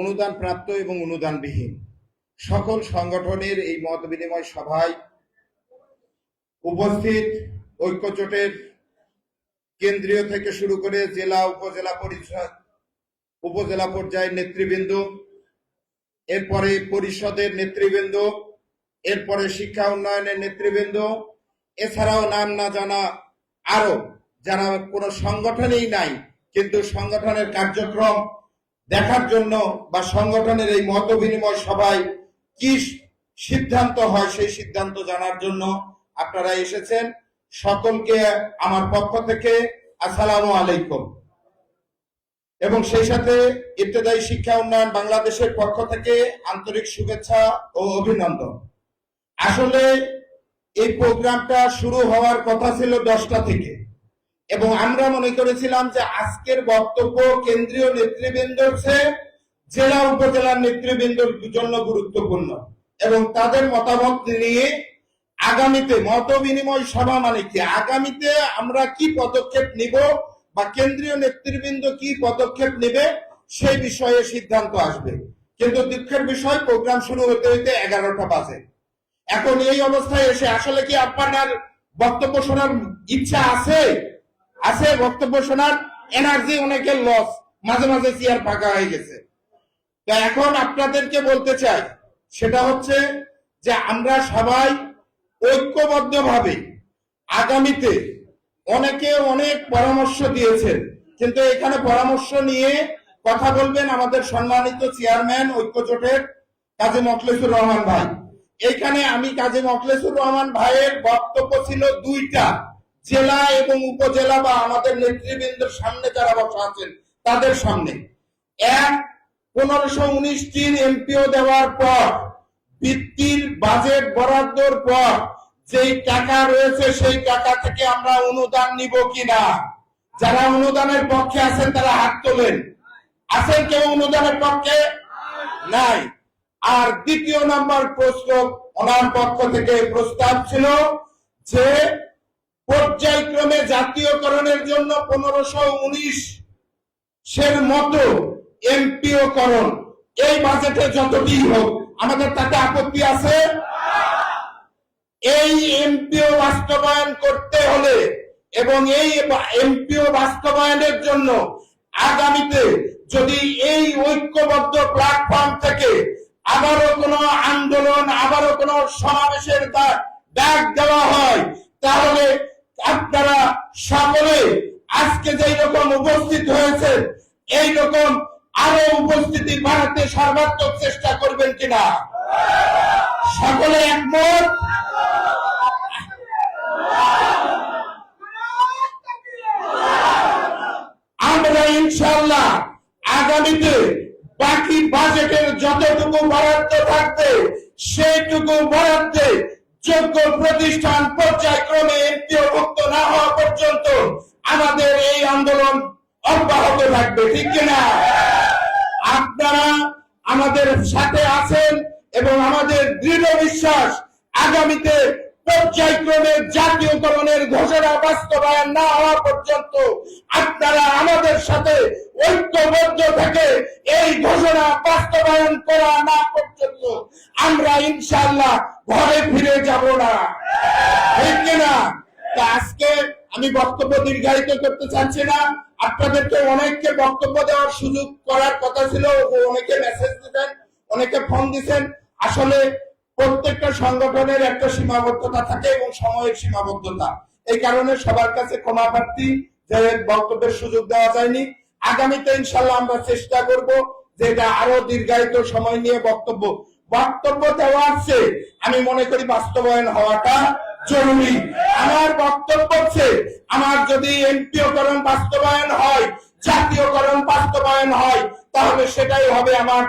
অনুদান প্রাপ্ত এবং অনুদানবিহীন। সকল সংগঠনের এই মত বিনিময় সভায় উপস্থিত ঐক্যজোটের কেন্দ্রীয় থেকে শুরু করে জেলা, উপজেলা পরিষদ, উপজেলা পর্যায়ের নেতৃবৃন্দ, এরপরে পরিষদের নেতৃবৃন্দ, এরপরে শিক্ষা উন্নয়নের নেতৃবৃন্দ, এছাড়াও নাম না জানা আরও যারা কোনো সংগঠনেই নাই, কিন্তু সংগঠনের কার্যক্রম দেখার জন্য বা সংগঠনের এই মত বিনিময় সভায় কি সিদ্ধান্ত হয় সেই সিদ্ধান্ত জানার জন্য আপনারা এসেছেন। সকলকে আমার পক্ষ থেকে আসসালামু আলাইকুম। এবং সেই সাথে ইত্তেদায়ী শিক্ষা উন্নয়ন বাংলাদেশের পক্ষ থেকে আন্তরিক শুভেচ্ছা ও অভিনন্দন। আসলে এই প্রোগ্রামটা শুরু হওয়ার কথা ছিল দশটা থেকে। এবং আমরা মনে করেছিলাম যে আজকের বক্তব্য কেন্দ্রীয় নেতৃবৃন্দ জেলা উপজেলার নেতৃবৃন্দর জন্য গুরুত্বপূর্ণ। এবং তাদের মতামত নিয়ে আগামীতে মত বিনিময় সভা মানে কি? আগামীতে আমরা কি পদক্ষেপ নিব বা কেন্দ্রীয় নেতৃবৃন্দ কি পদক্ষেপ নেবে সেই বিষয়ে সিদ্ধান্ত আসবে। কিন্তু দুঃখের বিষয়, প্রোগ্রাম শুরু হতে হইতে এগারোটা বাজে। এখন এই অবস্থায় এসে আসলে কি আপনার বক্তব্য শোনার ইচ্ছা আছে? আছে বক্তব্য শোনার এনার্জি অনেকের লস মাঝে মাঝে চেয়ার ফাঁকা হয়ে গেছে। তো এখন আপনাদেরকে বলতে চাই, সেটা হচ্ছে যে আমরা সবাই ঐক্যবদ্ধভাবে আগামীতে অনেকে অনেক পরামর্শ দিয়েছেন, কিন্তু এখানে পরামর্শ নিয়ে কথা বলবেন আমাদের সম্মানিত চেয়ারম্যান ঐক্যজোটের কাজী মখলেসুর রহমান ভাই। এখানে আমি কাজী মখলেসুর রহমান ভাইয়ের বক্তব্য ছিল দুইটা। জেলা এবং উপজেলা বা আমাদের নেতৃবৃন্দের সামনে যারা বসা আছেন, তাদের সামনে। এক, পনেরোশো উনিশটির এমপিও দেওয়ার পর, বৃত্তির বাজেট বরাদ্দর পর, যেই টাকা রয়েছে, সেই টাকা থেকে আমরা অনুদান নিব কিনা? যারা অনুদানের পক্ষে আছেন, তারা হাত তোলেন। আছেন কেউ অনুদানের পক্ষে? নাই। আর দ্বিতীয় নম্বর প্রশ্ন ওনার পক্ষ থেকে প্রস্তাব ছিল যে পর্যায়ক্রমে জাতীয়করণের জন্য পনেরোশো উনিশ সের মতো এমপিও করণ। এই বাজেটে যতটি হোক, আমাদের তাতে আপত্তি আছে? এই এমপিও বাস্তবায়ন করতে হলে এবং এই এমপিও বাস্তবায়নের জন্য আগামীতে যদি এই ঐক্যবদ্ধ প্ল্যাটফর্ম থেকে আবারও কোনো আন্দোলন, আবারও কোনো সমাবেশের ডাক দেওয়া হয়, তাহলে আপনারা সকলে আজকে যেই রকম উপস্থিত হয়েছে এই রকম আরও উপস্থিতি বাড়াতে সর্বাত্মক চেষ্টা করবেন কিনা? সকলে একমত? আমরা ইনশাল্লাহ আগামীতে বাকি বাজেটের যতটুকু বরাদ্দ থাকবে, সেইটুকু বরাদ্দে যোগ্য প্রতিষ্ঠান পর্যায়ক্রমে এমপিওভুক্ত না হওয়া পর্যন্ত আমাদের এই আন্দোলন অব্যাহত থাকবে, ঠিক কিনা? আপনারা আমাদের সাথে আছেন এবং আমাদের দৃঢ় বিশ্বাস আগামীতে পর্যায়ক্রমে জাতীয়করণের ঘোষণা বাস্তবায়ন না হওয়া পর্যন্ত আপনারা আমাদের সাথে ঐক্যবদ্ধ থেকে এই ঘোষণা বাস্তবায়ন করা না আমরা ইনশাল্লাহ ঘরে ফিরে যাব না। ঠিক কিনা আজকে আমি বক্তব্য দীর্ঘায়িত করতে চাচ্ছি না। আপনাদেরকে অনেককে বক্তব্য দেওয়ার সুযোগ করার কথা ছিল অনেকে মেসেজ দিতেন অনেকে ফোন দিছেন। আসলে প্রত্যেকটা সংগঠনের একটা সীমাবদ্ধতা থাকে এবং সময়ের সীমাবদ্ধতা। এই কারণে সবার কাছে ক্ষমা প্রার্থী, যে বক্তব্যের সুযোগ দেওয়া যায়নি। আগামীতে ইনশাল্লাহ আমরা চেষ্টা করব যে এটা আরও দীর্ঘায়িত সময় নিয়ে বক্তব্য বক্তব্য দেওয়া আছে। আমি মনে করি বাস্তবায়ন হওয়াটা জরুরি। আমার বক্তব্য হচ্ছে, আমার যদি এমপিওকরণ বাস্তবায়ন হয়, জাতীয়করণ বাস্তবায়ন হয়, তাহলে সেটাই হবে আমার